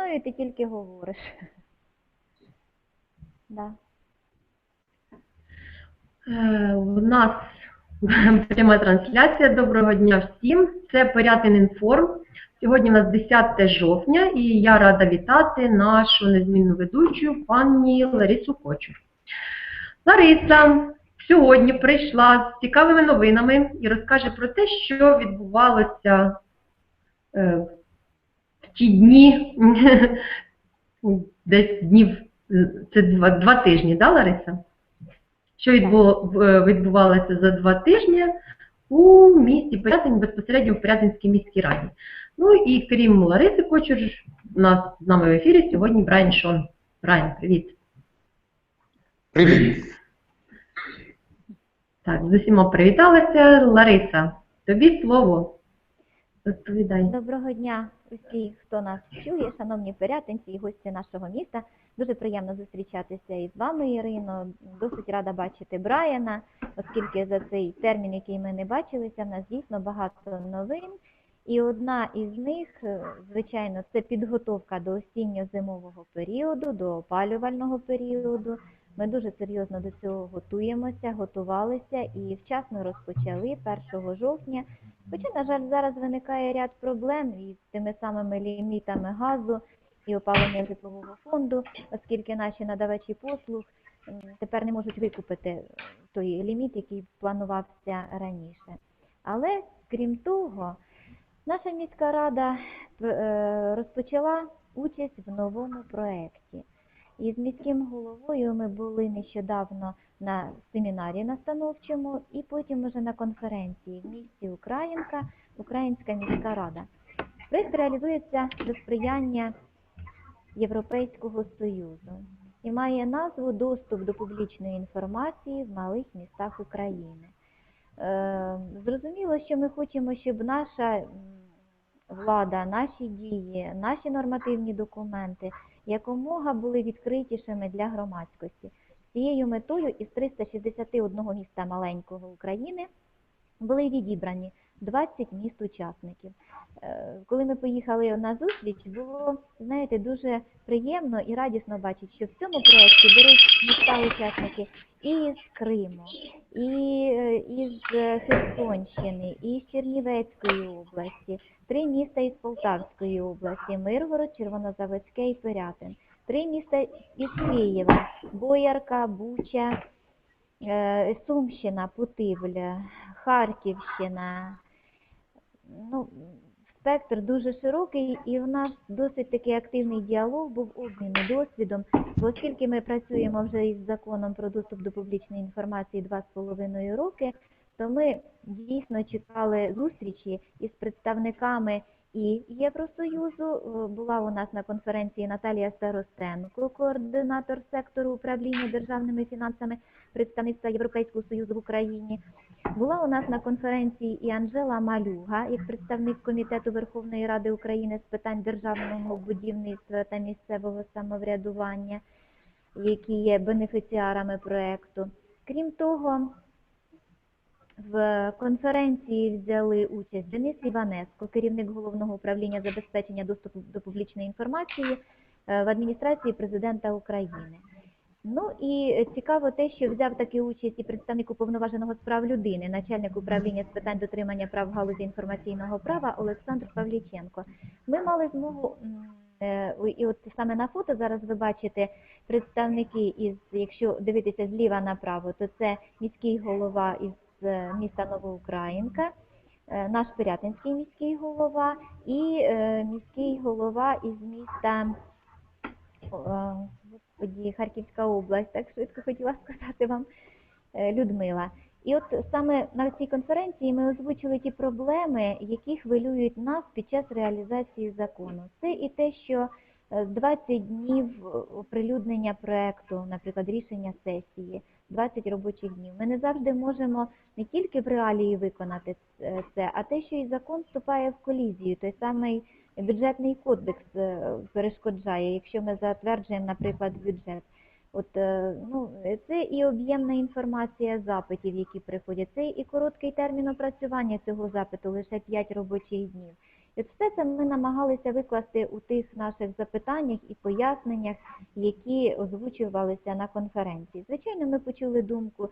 мною ти тільки говориш. Да. Е, У нас пряма трансляція. Доброго дня всім. Це Порятин Інформ. Сьогодні у нас 10 жовтня і я рада вітати нашу незмінну ведучу пані Ларису Кочур. Лариса сьогодні прийшла з цікавими новинами і розкаже про те, що відбувалося е, в ті дні, десь днів, це два, два тижні, да, Лариса? що відбувалося за два тижні у місті Порятин, безпосередньо в Порятинській міській раді. Ну і крім Лариси Кочур, у нас з нами в ефірі сьогодні Брайан Шон. Брайан, привіт. Привіт. Так, з усіма привіталася. Лариса, тобі слово. Розповідай. Доброго дня усі, хто нас чує, шановні порятинці і гості нашого міста. Дуже приємно зустрічатися із вами, Ірино. Досить рада бачити Брайана, оскільки за цей термін, який ми не бачилися, в нас дійсно багато новин. І одна із них, е, звичайно, це підготовка до осінньо-зимового періоду, до опалювального періоду. Ми дуже серйозно до цього готуємося, готувалися і вчасно розпочали 1 жовтня Хоча, на жаль, зараз виникає ряд проблем із тими самими лімітами газу і опалення житлового фонду, оскільки наші надавачі послуг тепер не можуть викупити той ліміт, який планувався раніше. Але крім того, наша міська рада е, розпочала участь в новому проєкті. І з міським головою ми були нещодавно на семінарі настановчому і потім уже на конференції в місті Українка, Українська міська рада. Проєкт реалізується до сприяння Європейського Союзу і має назву Доступ до публічної інформації в малих містах України. Е, Зрозуміло, що ми хочемо, щоб наша влада, наші дії, наші нормативні документи якомога були відкритішими для громадськості. Цією метою із 361 міста маленького України були відібрані 20 міст-учасників. Е, Коли ми поїхали на зустріч, було, знаєте, дуже приємно і радісно бачити, що в цьому проєкті беруть міста-учасники і з Криму, і е, із е, Херсонщини, і з Чернівецької області, три міста із Полтавської області, Миргород, Червонозаводське і Пирятин, три міста із Києва, Боярка, Буча, Сумщина, Путивля, Харківщина. Ну, спектр дуже широкий, і в нас досить такий активний діалог був обмін досвідом, оскільки ми працюємо вже із законом про доступ до публічної інформації два з половиною роки, то ми дійсно чекали зустрічі із представниками і Євросоюзу. Е, Була у нас на конференції Наталія Старостенко, координатор сектору управління державними фінансами представництва Європейського Союзу в Україні. Була у нас на конференції і Анжела Малюга, як представник Комітету Верховної Ради України з питань державного будівництва та місцевого самоврядування, які є бенефіціарами проекту. Крім того, в конференції взяли участь Денис Іванеско, керівник головного управління забезпечення доступу до публічної інформації е, в адміністрації президента України. Ну і цікаво те, що взяв таки участь і представник уповноваженого з прав людини, начальник управління з питань дотримання прав галузі інформаційного права Олександр Павліченко. Ми мали змогу, е, і от саме на фото зараз ви бачите представники із, якщо дивитися зліва направо, то це міський голова із е, міста Новоукраїнка, е, наш Пирятинський міський голова і е, міський голова із міста е, Господі, Харківська область, так швидко хотіла сказати вам Людмила. І от саме на цій конференції ми озвучили ті проблеми, які хвилюють нас під час реалізації закону. Це і те, що е, 20 днів оприлюднення проекту, наприклад, рішення сесії, 20 робочих днів. Ми не завжди можемо не тільки в реалії виконати е, це, а те, що і закон вступає в колізію, той самий бюджетний кодекс е, перешкоджає, якщо ми затверджуємо, наприклад, бюджет. От е, ну це і об'ємна інформація запитів, які приходять. Це і короткий термін опрацювання цього запиту, лише 5 робочих днів. Все це ми намагалися викласти у тих наших запитаннях і поясненнях, які озвучувалися на конференції. Звичайно, ми почули думку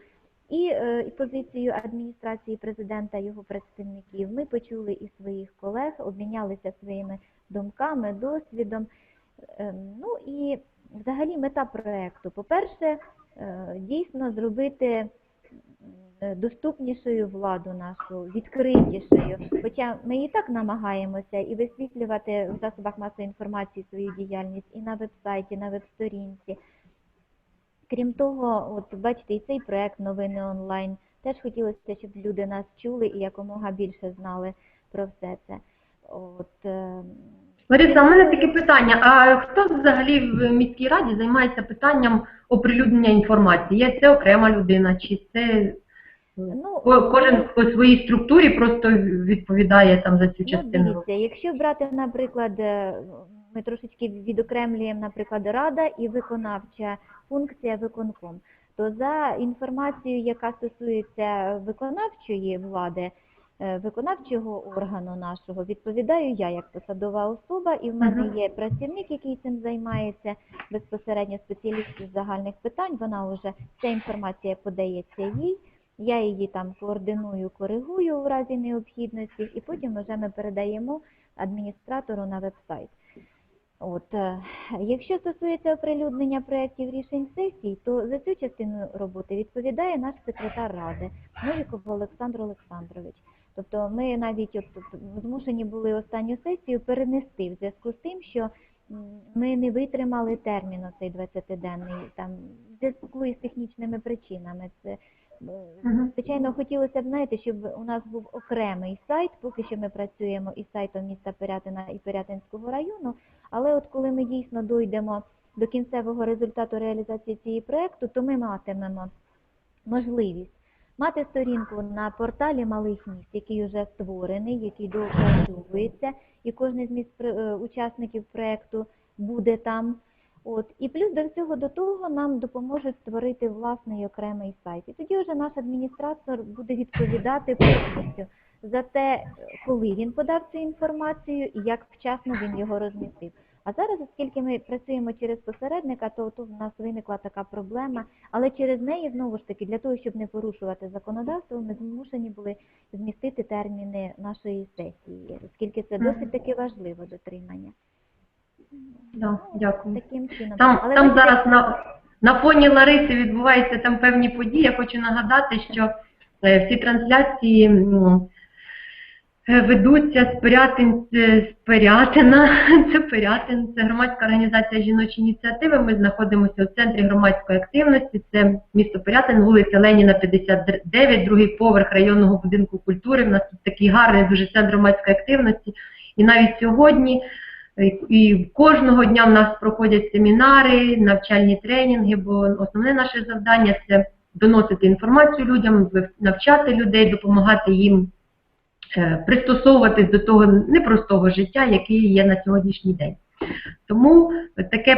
і, е, і позицію адміністрації президента, його представників. Ми почули і своїх колег, обмінялися своїми думками, досвідом. Ем, Ну і взагалі мета проекту. По-перше, е, дійсно зробити доступнішою владу нашу, відкритішою. Хоча ми і так намагаємося і висвітлювати в засобах масової інформації свою діяльність і на веб-сайті, на веб-сторінці. Крім того, от бачите, і цей проект новини онлайн. Теж хотілося, щоб люди нас чули і якомога більше знали про все це. От, е, Лариса, у мене таке питання. А хто взагалі в міській раді займається питанням оприлюднення інформації? Є це окрема людина, чи це ну, кожен по своїй структурі просто відповідає там за цю Ну, дивіться, якщо брати, наприклад, е, ми трошечки відокремлюємо, наприклад, рада і виконавча функція виконком, то за інформацією, яка стосується виконавчої влади, е, виконавчого органу нашого, відповідаю я як посадова особа, і в мене є працівник, який цим займається, безпосередньо спеціаліст з загальних питань, вона вже, ця інформація подається їй, я її там координую, коригую у разі необхідності, і потім вже ми передаємо адміністратору на веб-сайт. От, е, якщо стосується оприлюднення проєктів рішень сесій, то за цю частину роботи відповідає наш секретар ради Новіков Олександр Олександрович. Тобто ми навіть от, змушені були останню сесію перенести в зв'язку з тим, що ми не витримали термін оцей 20-денний, там, в зв'язку із технічними причинами. Це. Звичайно, хотілося б, знаєте, щоб у нас був окремий сайт, поки що ми працюємо із сайтом міста Пирятина і Пирятинського району, але от коли ми дійсно дійдемо до кінцевого результату реалізації цієї проекту, то ми матимемо можливість мати сторінку на порталі малих міст, який вже створений, який доопрацьовується, і кожен з міст е, учасників проекту буде там. От і плюс до всього до того нам допоможуть створити власний окремий сайт. І тоді вже наш адміністратор буде відповідати повністю за те, коли він подав цю інформацію і як вчасно він його розмістив. А зараз, оскільки ми працюємо через посередника, то тут в нас виникла така проблема, але через неї знову ж таки для того, щоб не порушувати законодавство, ми змушені були змістити терміни нашої сесії, оскільки це досить таки важливо дотримання. Да, дякую. Таким чином. Там, Але там бачите, зараз на, на фоні Лариси відбуваються там певні події. Я хочу нагадати, що е, всі трансляції м, е, ведуться з Пирятин, е, з Пирятина. Це Пирятин, це громадська організація жіночі ініціативи. Ми знаходимося у центрі громадської активності. Це місто Пирятин, вулиця Леніна, 59, другий поверх районного будинку культури. У нас тут такий гарний дуже центр громадської активності. І навіть сьогодні і- і кожного дня в нас проходять семінари, навчальні тренінги, бо основне наше завдання це доносити інформацію людям, навчати людей, допомагати їм е, пристосовуватись до того непростого життя, яке є на сьогоднішній день. Тому таке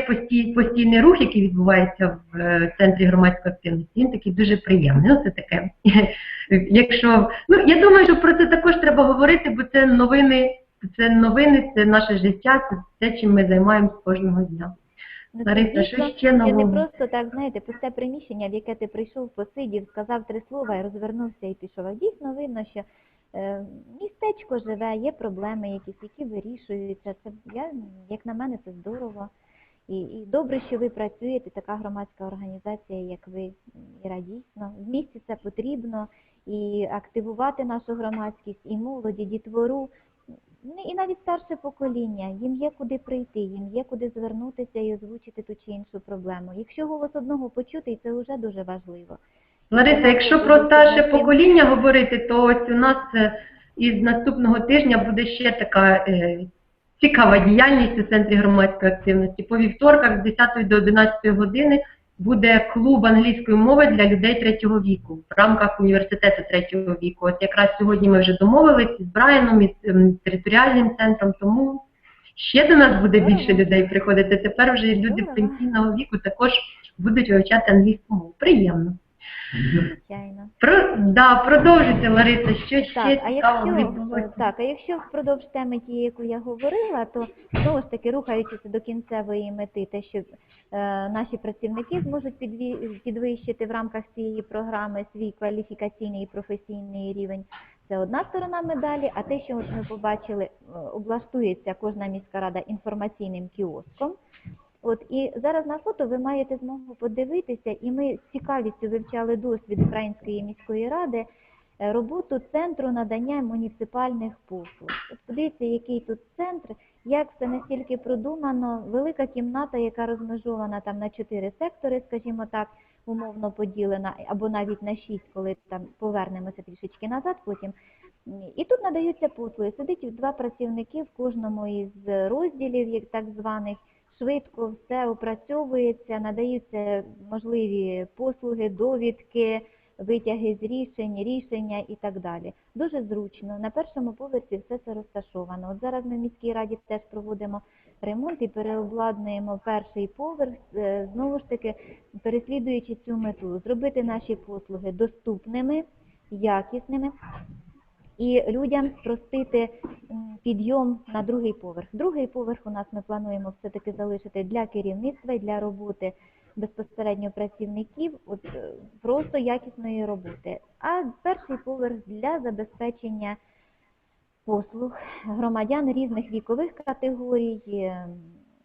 постійний рух, який відбувається в е, центрі громадської активності, він такий дуже приємний. Це таке. Якщо ну я думаю, що про це також треба говорити, бо це новини, це новини, це наше життя, це те, чим ми займаємося кожного дня. Ну, Лариса, що ще Це не просто так, знаєте, пусте приміщення, в яке ти прийшов, посидів, сказав три слова і розвернувся і пішов. А дійсно видно, що е, містечко живе, є проблеми якісь, які вирішуються. Це я, як на мене, це здорово. І, і добре, що ви працюєте, така громадська організація, як ви, Іра, дійсно. В місті це потрібно і активувати нашу громадськість, і молоді, дітвору. Ну, І навіть старше покоління, їм є куди прийти, їм є куди звернутися і озвучити ту чи іншу проблему. Якщо голос одного почутий, це вже дуже важливо. Лариса, якщо про старше покоління говорити, то ось у нас е, із наступного тижня буде ще така е, цікава діяльність у центрі громадської активності. По вівторках з 10 до 11 години буде клуб англійської мови для людей третього віку в рамках університету третього віку. От якраз сьогодні ми вже домовилися з Брайаном, із ем, територіальним центром, тому ще до нас буде більше людей приходити. Тепер вже люди пенсійного віку також будуть вивчати англійську мову. Приємно. Звичайно. Про, да, продовжуйте, Лариса, що ще Так, а цікаво якщо, відбувається? так, а якщо впродовж теми тієї, яку я говорила, то знову ж таки рухаючись до кінцевої мети, те, що е, наші працівники зможуть підві- підвищити в рамках цієї програми свій кваліфікаційний і професійний рівень. Це одна сторона медалі, а те, що от ми побачили, е, облаштується кожна міська рада інформаційним кіоском. От і зараз на фото ви маєте змогу подивитися, і ми з цікавістю вивчали досвід Української міської ради е, роботу центру надання муніципальних послуг. От подивіться, який тут центр, як все настільки продумано, велика кімната, яка розмежована там на чотири сектори, скажімо так, умовно поділена, або навіть на шість, коли там повернемося трішечки назад потім. І тут надаються послуги. Сидить два працівники в кожному із розділів, так званих. Швидко все опрацьовується, надаються можливі послуги, довідки, витяги з рішень, рішення і так далі. Дуже зручно. На першому поверсі все це розташовано. От зараз ми в міській раді теж проводимо ремонт і переобладнуємо перший поверх, е, знову ж таки переслідуючи цю мету, зробити наші послуги доступними, якісними і людям спростити підйом на другий поверх. Другий поверх у нас ми плануємо все-таки залишити для керівництва і для роботи безпосередньо працівників, от е, просто якісної роботи. А перший поверх для забезпечення послуг громадян різних вікових категорій.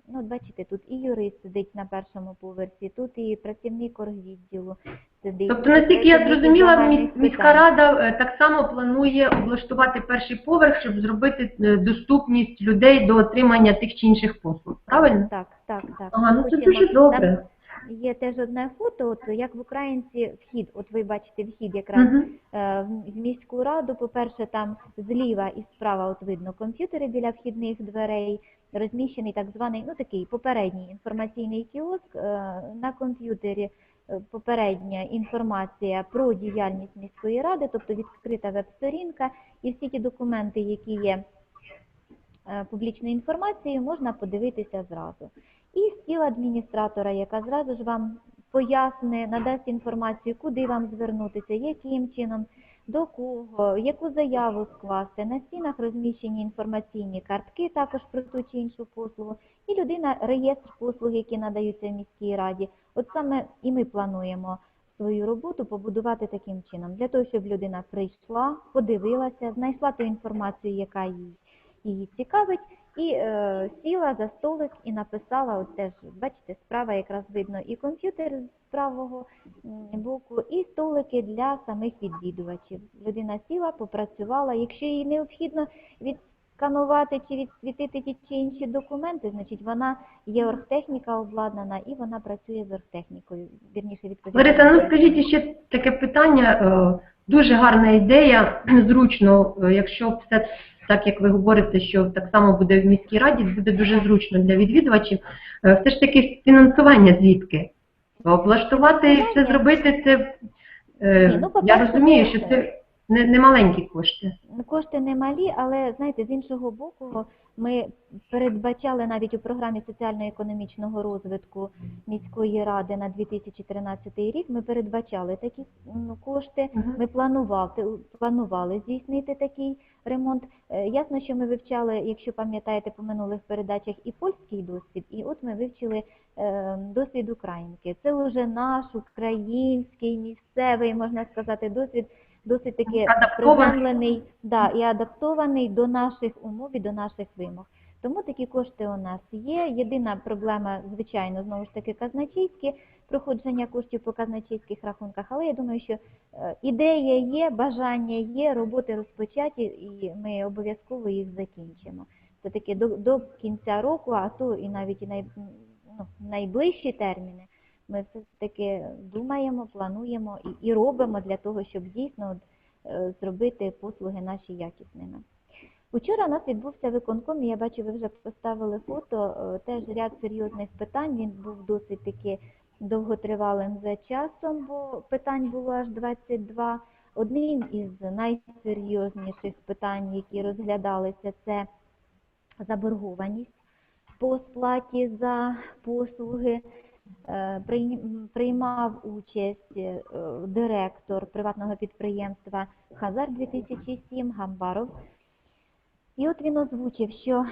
Ну, бачите, тут і юрист сидить на першому поверсі, тут і працівник оргвідділу сидить. Тобто, наскільки я зрозуміла, міська рада е, так само планує облаштувати перший поверх, щоб зробити е, доступність людей до отримання тих чи інших послуг. Правильно? Так, так, так. Ага, ну це дуже добре. Є теж одне фото, от як в українці вхід, от ви бачите вхід якраз Мгм. е, в в міську раду. По-перше, там зліва і справа от видно комп'ютери біля вхідних дверей, розміщений так званий, ну такий попередній інформаційний кіоск. Е, На комп'ютері е, попередня інформація про діяльність міської ради, тобто відкрита веб-сторінка, і всі ті документи, які є е, публічною інформацією, можна подивитися зразу. І стіл адміністратора, яка зразу ж вам поясне, надасть інформацію, куди вам звернутися, яким чином, до кого, яку заяву скласти. На стінах розміщені інформаційні картки також про ту чи іншу послугу. І людина реєстр послуг, які надаються в міській раді. От саме і ми плануємо свою роботу побудувати таким чином, для того, щоб людина прийшла, подивилася, знайшла ту інформацію, яка її цікавить, і е, сіла за столик і написала, от теж, бачите, справа якраз видно і комп'ютер з правого боку, і столики для самих відвідувачів. Людина сіла, попрацювала. Якщо їй необхідно відсканувати чи відсвітити ті чи інші документи, значить вона є оргтехніка обладнана і вона працює з оргтехнікою. Вірніше відповідає. Лариса, ну скажіть ще таке питання. е, Дуже гарна ідея, зручно, е, якщо все так, як ви говорите, що так само буде в міській раді, буде дуже зручно для відвідувачів. Е, Все ж таки фінансування звідки? Облаштувати і все зробити, це е, Ні, ну, я розумію, що це не, не маленькі кошти. Кошти немалі, але знаєте, з іншого боку, ми передбачали навіть у програмі соціально-економічного розвитку міської ради на 2013 рік. Ми передбачали такі м, кошти. Ми планували, планували здійснити такий ремонт. Е, Ясно, що ми вивчали, якщо пам'ятаєте по минулих передачах, і польський досвід, і от ми вивчили е, досвід українки. Це вже наш український місцевий, можна сказати, досвід. Досить таки приземлений да, і адаптований до наших умов і до наших вимог. Тому такі кошти у нас є. Єдина проблема, звичайно, знову ж таки казначейські, проходження коштів по казначейських рахунках. Але я думаю, що е, ідея є, бажання є, роботи розпочаті, і ми обов'язково їх закінчимо. Це таки до, до кінця року, а то і навіть і най, ну, найближчі терміни. Ми все ж таки думаємо, плануємо і, і робимо для того, щоб дійсно е, зробити послуги наші якісними. Учора у нас відбувся виконком, і я бачу, ви вже поставили фото, е, теж ряд серйозних питань. Він був досить таки довготривалим за часом, бо питань було аж 22. Одним із найсерйозніших питань, які розглядалися, це заборгованість по сплаті за послуги. Е, прийм- Приймав участь е, директор приватного підприємства Хазар 2007 Гамбаров. І от він озвучив, що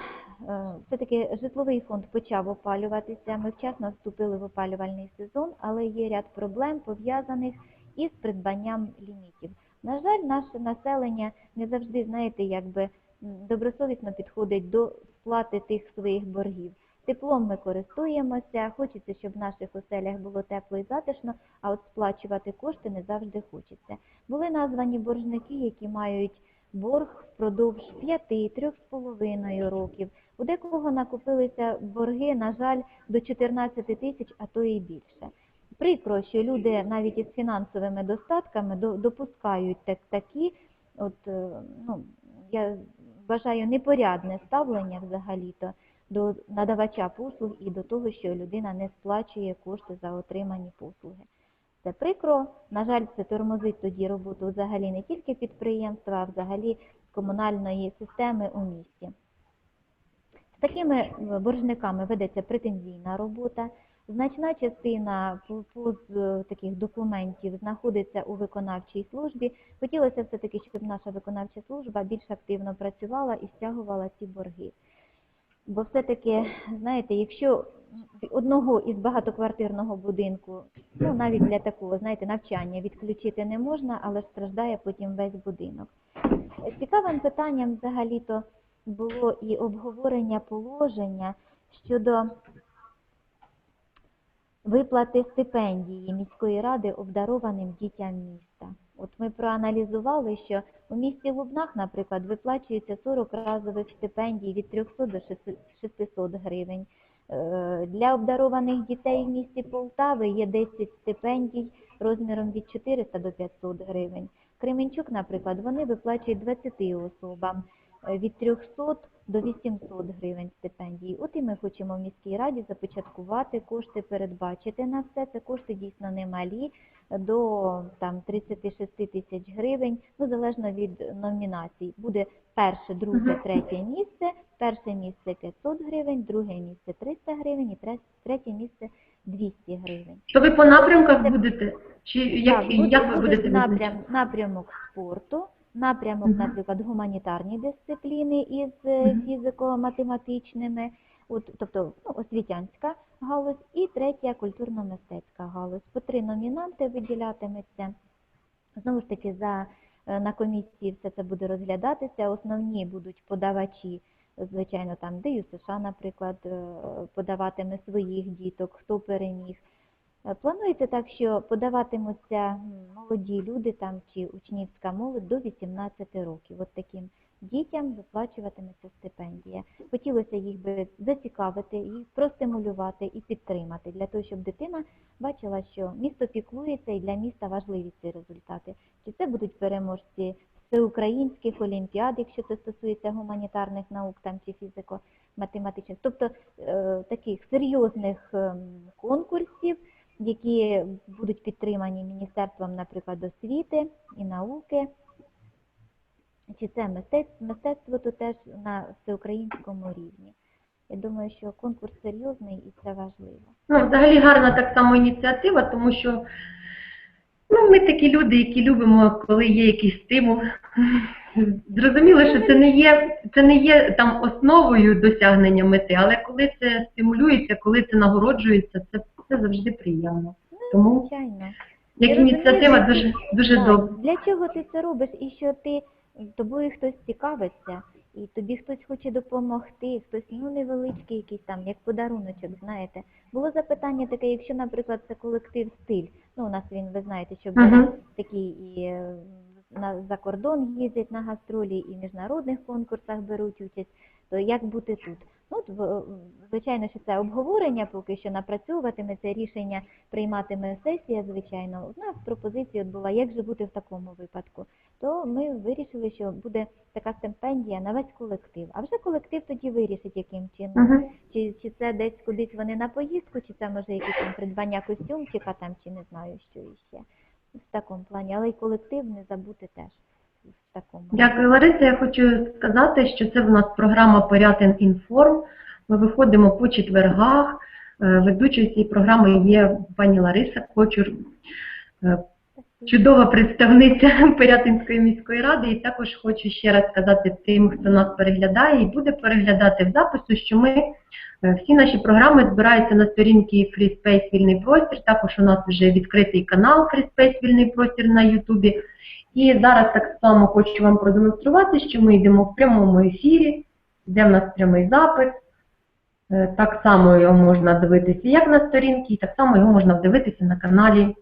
е, все-таки житловий фонд почав опалюватися. Ми вчасно вступили в опалювальний сезон, але є ряд проблем пов'язаних із придбанням лімітів. На жаль, наше населення не завжди, знаєте, якби добросовісно підходить до сплати тих своїх боргів. Теплом ми користуємося, хочеться, щоб в наших оселях було тепло і затишно, а от сплачувати кошти не завжди хочеться. Були названі боржники, які мають борг впродовж 5-3,5 років. У декого накопилися борги, на жаль, до 14 тисяч, а то і більше. Прикро, що люди навіть із фінансовими достатками допускають так, такі, от, е, ну, я вважаю, непорядне ставлення взагалі-то до надавача послуг і до того, що людина не сплачує кошти за отримані послуги. Це прикро, на жаль, це тормозить тоді роботу взагалі не тільки підприємства, а взагалі комунальної системи у місті. З такими е, боржниками ведеться претензійна робота. Значна частина е, таких документів знаходиться у виконавчій службі. Хотілося все-таки, щоб наша виконавча служба більш активно працювала і стягувала ці борги. Бо все-таки, знаєте, якщо одного із багатоквартирного будинку, ну навіть для такого, знаєте, навчання відключити не можна, але страждає потім весь будинок. Цікавим питанням взагалі-то було і обговорення положення щодо виплати стипендії міської ради обдарованим дітям міста. От ми проаналізували, що у місті Лубнах, наприклад, виплачується 40 разових стипендій від 300 до 600 гривень. Е, Для обдарованих дітей в місті Полтави є 10 стипендій розміром від 400 до 500 гривень. Кременчук, наприклад, вони виплачують 20 особам від 300 до 800 гривень стипендії. От і ми хочемо в міській раді започаткувати кошти, передбачити на все. Це кошти дійсно немалі, до там 36 тисяч гривень, ну залежно від номінацій. Буде перше, друге, третє місце. Перше місце 500 гривень, друге місце 300 гривень і третє місце 200 гривень. То ви по напрямках будете? Чи як, Так, буде- ви будете напрям, напрямок спорту, напрямок, наприклад, гуманітарні дисципліни із е, фізико-математичними, тобто ну, освітянська галузь, і третя культурно-мистецька галузь. По три номінанти виділятиметься. Знову ж таки, за, е, на комісії все це буде розглядатися. Основні будуть подавачі, звичайно, там ДЮСШ, США, наприклад, е, подаватиме своїх діток, хто переміг. Е, Планується так, що подаватимуться молоді люди там чи учнівська молодь до 18 років. От таким дітям виплачуватиметься стипендія. Хотілося їх би зацікавити, їх простимулювати і підтримати для того, щоб дитина бачила, що місто піклується і для міста важливі ці результати. Чи це будуть переможці всеукраїнських олімпіад, якщо це стосується гуманітарних наук там чи фізико-математичних, тобто е, таких серйозних ем, які будуть підтримані Міністерством, наприклад, освіти і науки. Чи це мистецтво, мистецтво то теж на всеукраїнському рівні. Я думаю, що конкурс серйозний і це важливо. Ну, взагалі гарна так само ініціатива, тому що ну, ми такі люди, які любимо, коли є якийсь стимул. Зрозуміло, що це не є, це не є там основою досягнення мети, але коли це стимулюється, коли це нагороджується, це, це завжди приємно. Тому Звичайно. як розумію, ініціатива що- дуже дуже Так, добре. Для чого ти це робиш і що ти тобою хтось цікавиться, і тобі хтось хоче допомогти, хтось ну невеличкий якийсь там, як подаруночок, знаєте. Було запитання таке, якщо, наприклад, це колектив стиль. Ну, у нас він, ви знаєте, що бере Мгм. такі і е, на за кордон їздять на гастролі, і в міжнародних конкурсах беруть участь. То як бути тут? Ну, звичайно, що це обговорення поки що напрацьовуватиметься, рішення прийматиме сесія, звичайно. У нас пропозиція була, як же бути в такому випадку. То ми вирішили, що буде така стипендія на весь колектив. А вже колектив тоді вирішить, яким чином. Мгм. Чи, чи це десь кудись вони на поїздку, чи це може якесь там придбання костюмчика там, чи не знаю, що іще. В такому плані. Але й колектив не забути теж в такому. Дякую, Лариса. Я хочу сказати, що це в нас програма Порятин Інформ. Ми виходимо по четвергах Е, Ведучою цієї програми є пані Лариса Кочур, е, чудова представниця Пирятинської міської ради. І також хочу ще раз сказати тим, хто нас переглядає і буде переглядати в запису, що ми е, всі наші програми збираються на сторінці Free Space Вільний простір. Також у нас вже відкритий канал Free Space Вільний простір на Ютубі. І зараз так само хочу вам продемонструвати, що ми йдемо в прямому ефірі, де в нас прямий запис. Е, Так само його можна дивитися як на сторінці, і так само його можна дивитися на каналі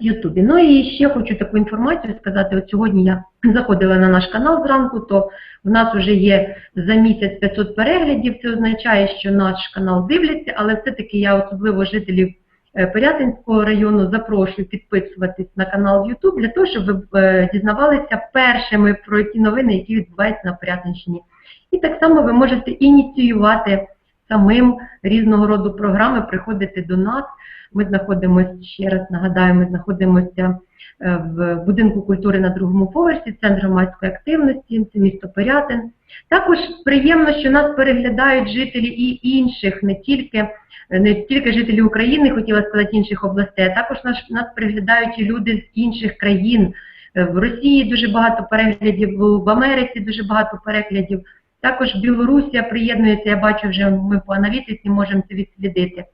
Ютубі. Ну і ще хочу таку інформацію сказати. От сьогодні я заходила на наш канал зранку, то в нас вже є за місяць 500 переглядів. Це означає, що наш канал дивляться, але все-таки я особливо жителів е, Пирятинського району запрошую підписуватись на канал YouTube для того, щоб ви е, дізнавалися першими про ті новини, які відбуваються на Порятинщині. І так само ви можете ініціювати самим різного роду програми, приходити до нас. Ми знаходимося, ще раз нагадаю, ми знаходимося е, в будинку культури на другому поверсі, центр громадської активності, це місто Пирятин. Також приємно, що нас переглядають жителі і інших, не тільки, не тільки жителі України, хотіла сказати інших областей, а також нас, нас переглядають і люди з інших країн. Е, В Росії дуже багато переглядів, в Америці дуже багато переглядів. Також Білорусія приєднується, я бачу, вже ми по аналітиці можемо це відслідити.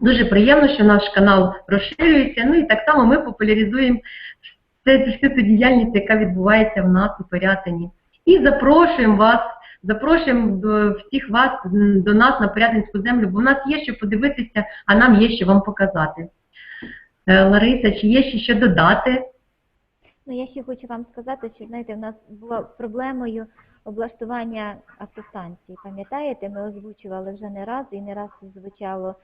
Дуже приємно, що наш канал розширюється. Ну і так само ми популяризуємо всю цю діяльність, яка відбувається в нас у Порятині. І запрошуємо вас, запрошуємо до всіх вас до нас на Порятинську землю, бо в нас є що подивитися, а нам є що вам показати. Е, Лариса, чи є ще що додати? Ну, я ще хочу вам сказати, що знаєте, в нас була проблемою облаштування автостанції. Пам'ятаєте, ми озвучували вже не раз і не раз звучало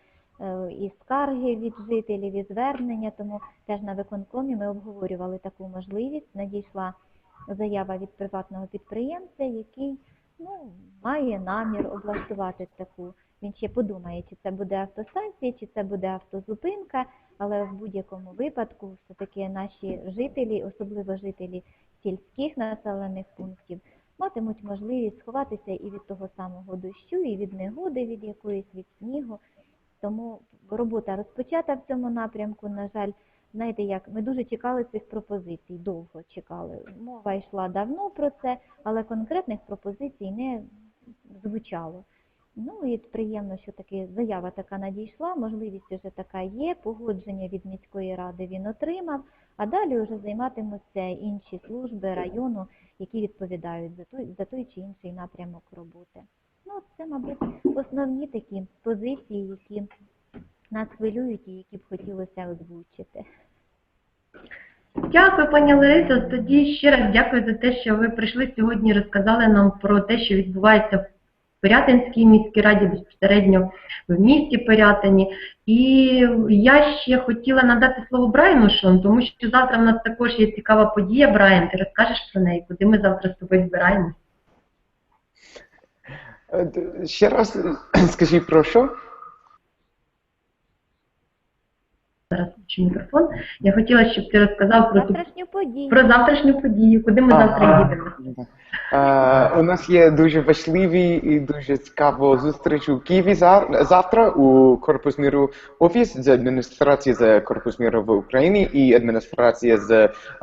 е, і скарги від жителів, і звернення, тому теж на виконкомі ми обговорювали таку можливість. Надійшла заява від приватного підприємця, який ну, має намір облаштувати таку. Він ще подумає, чи це буде автостанція, чи це буде автозупинка, але в будь-якому випадку все-таки наші жителі, особливо жителі сільських населених пунктів, матимуть можливість сховатися і від того самого дощу, і від негоди, від якоїсь від снігу. Тому робота розпочата в цьому напрямку. На жаль, знаєте, як ми дуже чекали цих пропозицій, довго чекали. Мова йшла давно про це, але конкретних пропозицій не звучало. Ну і приємно, що таки заява така надійшла, можливість вже така є, погодження від міської ради він отримав, а далі вже займатимуться інші служби району, які відповідають за той, за той чи інший напрямок роботи. Ну, це, мабуть, основні такі позиції, які нас хвилюють і які б хотілося озвучити. Дякую, пані Ларисо. Тоді ще раз дякую за те, що ви прийшли сьогодні розказали нам про те, що відбувається в Пирятинській міській раді безпосередньо в місті Пирятині. І я ще хотіла надати слово Брайану Шон, тому що завтра в нас також є цікава подія. Брайан, ти розкажеш про неї, куди ми завтра з тобою збираємось? Ще раз скажіть про що? Зараз включу мікрофон. Я хотіла, щоб ти розказав про ту Завтрашню подію. про завтрашню подію, куди ми завтра їдемо. Е, У нас є дуже важливі і дуже цікаво зустріч у Києві завтра у Корпус міру офіс з адміністрації з Корпус міру в Україні і адміністрація з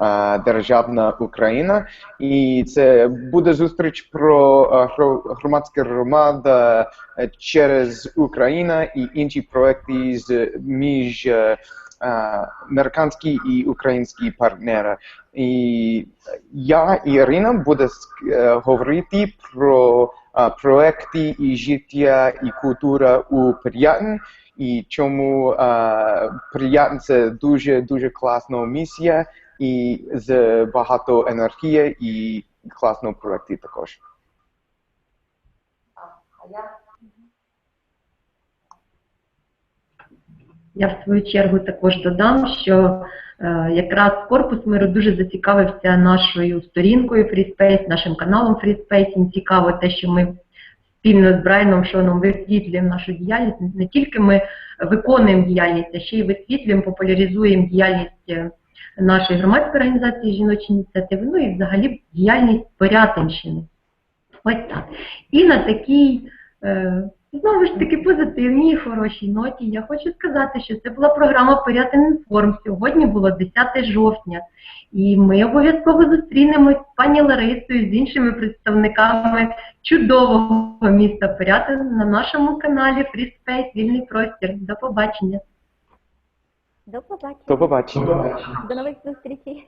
е, Державна Україна. І це буде зустріч про е, гро- громадська громада через Україна і інші проекти з між американські і українські партнери. І я і Ірина буде е, говорити про е, проекти і життя і культура у Пирятин, і чому е, це дуже дуже класна місія і з багато енергії і класного проекту також. Я в свою чергу також додам, що е, якраз корпус миру дуже зацікавився нашою сторінкою FreeSpace, нашим каналом FreeSpace. Їм цікаво те, що ми спільно з Брайаном Шоном висвітлюємо нашу діяльність. Не тільки ми виконуємо діяльність, а ще й висвітлюємо, популяризуємо діяльність е, нашої громадської організації жіночі ініціативи, ну і взагалі діяльність Порятинщини. Ось так. І на такій е, Знову ж таки позитивній і хорошій ноті. Я хочу сказати, що це була програма Порятин Інформ. Сьогодні було 10 жовтня. І ми обов'язково зустрінемось з пані Ларисою, з іншими представниками чудового міста Порятин на нашому каналі Free Space Вільний простір. До побачення. До побачення. До побачення. До нових зустрічей.